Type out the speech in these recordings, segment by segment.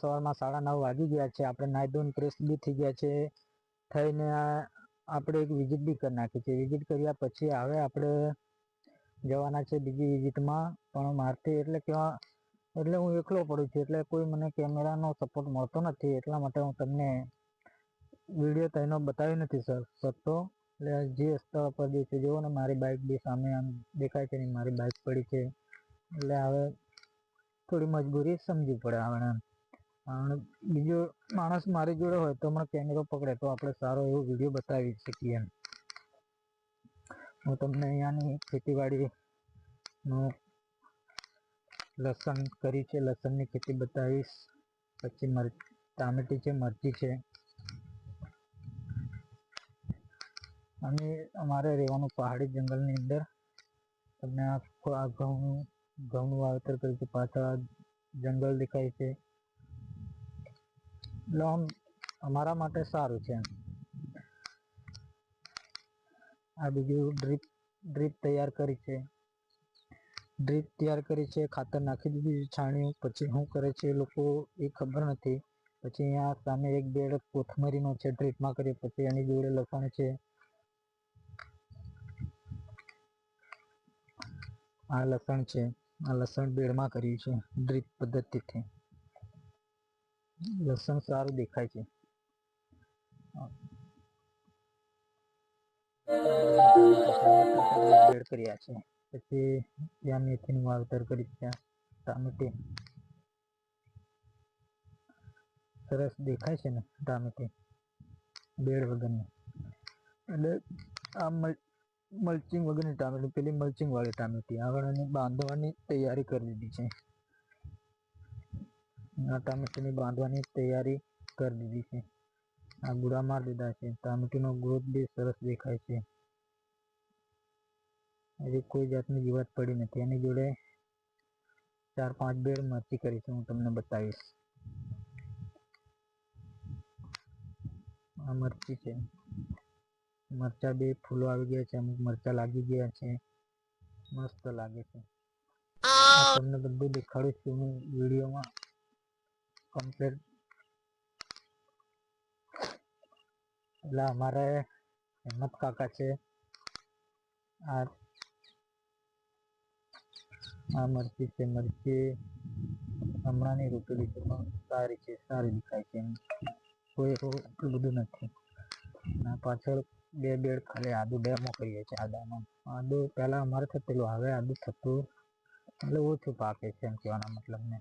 સવારમાં સાડા નવ વાગી ગયા છે. આપણે નાહી ધોઈને ફ્રેશ બી થઈ ગયા છે. થઈને આપણે એક વિઝિટ બી કરી નાખી છે. વિઝિટ કર્યા પછી હવે આપણે જવાના છે બીજી વિઝિટમાં પણ મારથી એટલે કેવા એટલે હું એકલો પડું છું. એટલે કોઈ મને કેમેરાનો સપોર્ટ મળતો નથી. એટલા માટે હું તમને વીડિયો તેનો બતાવી નથી શકતો. એટલે જે સ્થળ પર જે છે, જુઓ ને મારી બાઇક બી સામે આમ દેખાય છે ને મારી બાઇક પડી છે. એટલે હવે થોડી મજબૂરી સમજવી પડે આપણે બીજો માણસ મારી જોડે હોય તો મને કેમેરો પકડે તો આપણે સારો એવો વીડિયો બતાવી શકીએ હું તમને અહીંયાની ખેતીવાડીનું લસણ કરી છે, લસણની ખેતી બતાવીશ. પછી મર, ટામેટી છે, મરચી છે. અને અમારે રહેવાનું પહાડી જંગલની અંદર. તમને આ ઘઉં, ઘઉંનું વાવેતર કર્યું છે. પાછળ જંગલ દેખાય છે. આમ અમારા માટે સારું છે. આ બીજું ડ્રીપ ડ્રીપ તૈયાર કરી છે. ડ્રીપ તૈયાર કરી છે, ખાતર નાખી દીધું છાણ્યું. પછી શું કરે છે લોકો એ ખબર નથી. પછી અહીંયા સામે એક બેડ કોથમરીનો છે, ડ્રીપમાં કરી, પછી એની જોડે લખણ છે. આ લસણ છે, આ લસણ બેડમાં કર્યું છે, ડ્રીપ પદ્ધતિથી. લસણ સારું દેખાય છે. કર્યા છે. પછી ત્યાં મેથીનું વાવેતર કરી ત્યાં ટામેટી. સરસ દેખાય છે ને ટામેટી. બેડ વગરની. એટલે આ મલ, મલ્ચિંગ વગરની ટામેટી. પેલી મલ્ચિંગ વાળી ટામેટી. આગળ બાંધવાની તૈયારી કરી દીધી છે. ટામેટીની બાંધવાની તૈયારી કરી દીધી છે. આ ગુડા મારી દીધા છે. ટામેટીનો ગ્રોથ બી સરસ દેખાય છે. હજી કોઈ જાતની જીવાત પડી નથી. એની જોડે ચાર પાંચ બેડ મરચી કરી છે હું તમને બતાવીશ. આ મરચી છે. મરચા બે ફૂલો આવી ગયા છે. અમુક મરચા લાગી ગયા છે. મસ્ત લાગે છે. તમને બધું દેખાડું છું હું વિડીયોમાં. કમ્પ્લીટ એટલે અમારે હિંમત કાકા છે. આ મરચી છે, મરચી હમણાંની રોપેલી છે, પણ સારી છે, સારી દેખાય છે કોઈ એટલું બધું નથી. ના, પાછળ બે બેડ ખાલી આદુ ડેમો કરીએ છીએ આદાનો આદુ પહેલાં અમારે થતેલું, હવે આદુ થતું એટલે ઓછું પાકે છે એમ કહેવાના મતલબ ને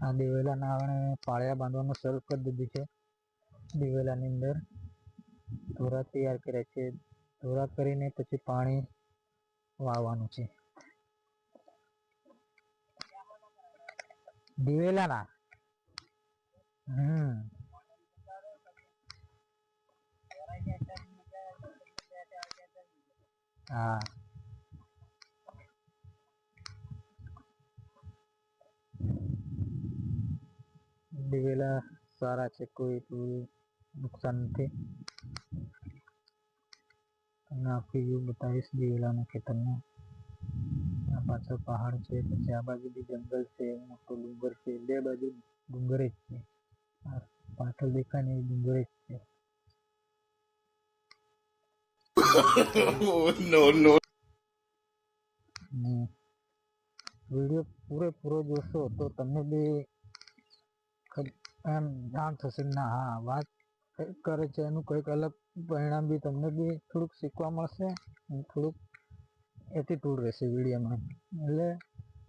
આ દિવેલાના આપણે પાળિયા બાંધવાનું શરૂ કરી દીધું છે. દિવેલાની અંદર ધોરા તૈયાર કર્યા છે. ધોરા કરીને પછી પાણી વાવવાનું છે. દિવેલાના હમ. હા. દિવેલા સારા છે કોઈ નુકસાન નથી. તમને આખું વ્યૂ બતાવીશ દિવેલાના ખેતરનું આ પાછળ પહાડ છે પછી આ બાજુ બી જંગલ છે મોટો ડુંગર છે બે બાજુ ડુંગર જ છે. આ પાછળ દેખાય ને એ ડુંગર જ છે. No. વીડિયો પૂરેપૂરો જોશો તો તમને બી એમ જાણ થશે, ના, હા, વાત કરે છે, એનું કંઈક અલગ પરિણામ બી તમને બી થોડુંક શીખવા મળશે થોડુંક એટીટ્યુડ રહેશે વિડીયોમાં. એટલે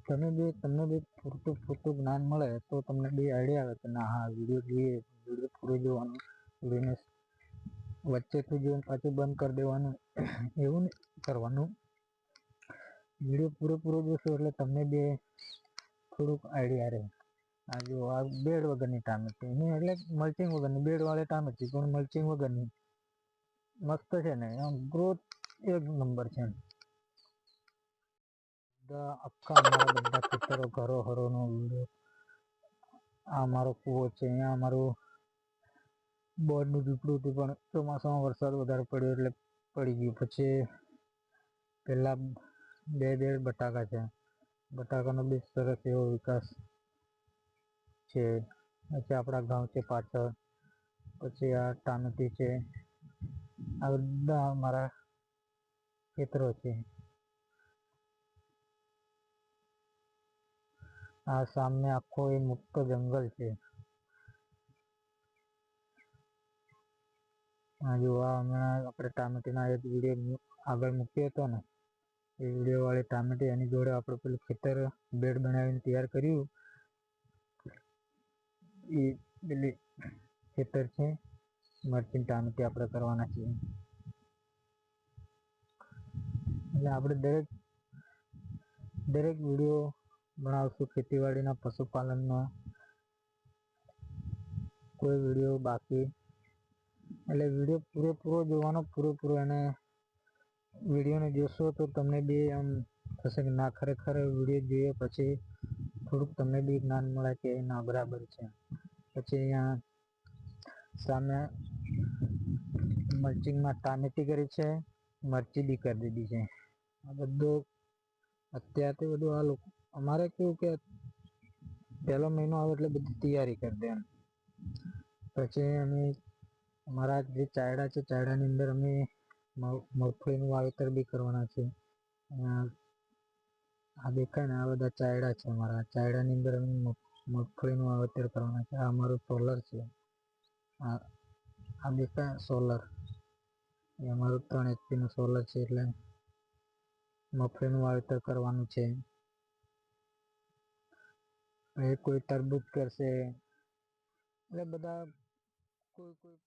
તમે બી, તમને બી પૂરતું પૂરતું જ્ઞાન મળે તો તમને બી આઈડિયા આવે કે, ના, હા, વીડિયો જોઈએ, વીડિયો પૂરો જોવાનો, વિડીયોને વચ્ચેથી જોઈને પાછું બંધ કરી દેવાનું, એવું કરવાનું. વીડિયો પૂરેપૂરો જોશો એટલે તમને બી થોડુંક આઈડિયા રહે. આ જો, આ બેડ વગરની ટામેટી એની એટલે મલ્ચિંગ વગરની બેડવાળી ટામેટી પણ મલ્ચિંગ વગરની મસ્ત છે ને, આમ ગ્રોથ એક નંબર છે. બધા આખા મારા બધા ખેતરો ઘરો, હરોનો આ મારો કૂવો છે, અહીંયા અમારું બોર્ડનું ઝૂંપડું હતું, પણ ચોમાસામાં વરસાદ વધારે પડ્યો એટલે પડી ગયું. પછી પહેલાં બે બે બટાકા છે. બટાકાનો બી સરસ એવો વિકાસ છે, પછી આપણા ગામ છે પાછળ, પછી આ ટામેટી છે, આ બધા મારા ખેતરો છે. આ સામે આખો એ મોટો જંગલ છે. આ જોવા હમણાં આપણે ટામેટીના એક વીડિયો આગળ મૂક્યો હતો ને, એ વીડિયો વાળી ટામેટી એની જોડે આપણે પેલું ખેતર બેડ બનાવીને તૈયાર કર્યું. એ પેલી ખેતર છે મરચી ટામેટી આપણે કરવાના છીએ. એટલે આપણે દરેક દરેક વીડિયો બનાવશું ખેતીવાડીના પશુપાલનનો. કોઈ વીડિયો બાકી. એટલે વીડિયો પૂરેપૂરો જોવાનો, પૂરેપૂરો એને વિડીયોને જોશો તો તમને બી આમ થશે કે ના, ખરેખર વીડિયો જોઈએ પછી થોડુંક તમને બી જ્ઞાન મળે કે ના, બરાબર છે. પછી અહીંયા સામે મર્ચિંગમાં ટામેટી કરી છે, મરચી બી કરી દીધી છે. આ બધું અત્યારથી બધું આ લોકો, અમારે કેવું કે પહેલો મહિનો આવે એટલે બધી તૈયારી કરી દે એમ. પછી અમે અમારા જે ચાયડા છે, ચાયડાની અંદર અમે મગ- મગફળીનું વાવેતર બી કરવાના છે. આ દેખાય ને આ બધા ચાયડા છે અમારા. ચાયડાની અંદર અમે મગફળીનું વાવેતર કરવાના છે. આ અમારું સોલર છે. આ આ દેખાય સોલર એ અમારું ત્રણ એચપીનું સોલર છે એટલે મગફળીનું વાવેતર કરવાનું છે. એ કોઈ તરબૂચ કરશે. એટલે બધા કોઈ કોઈ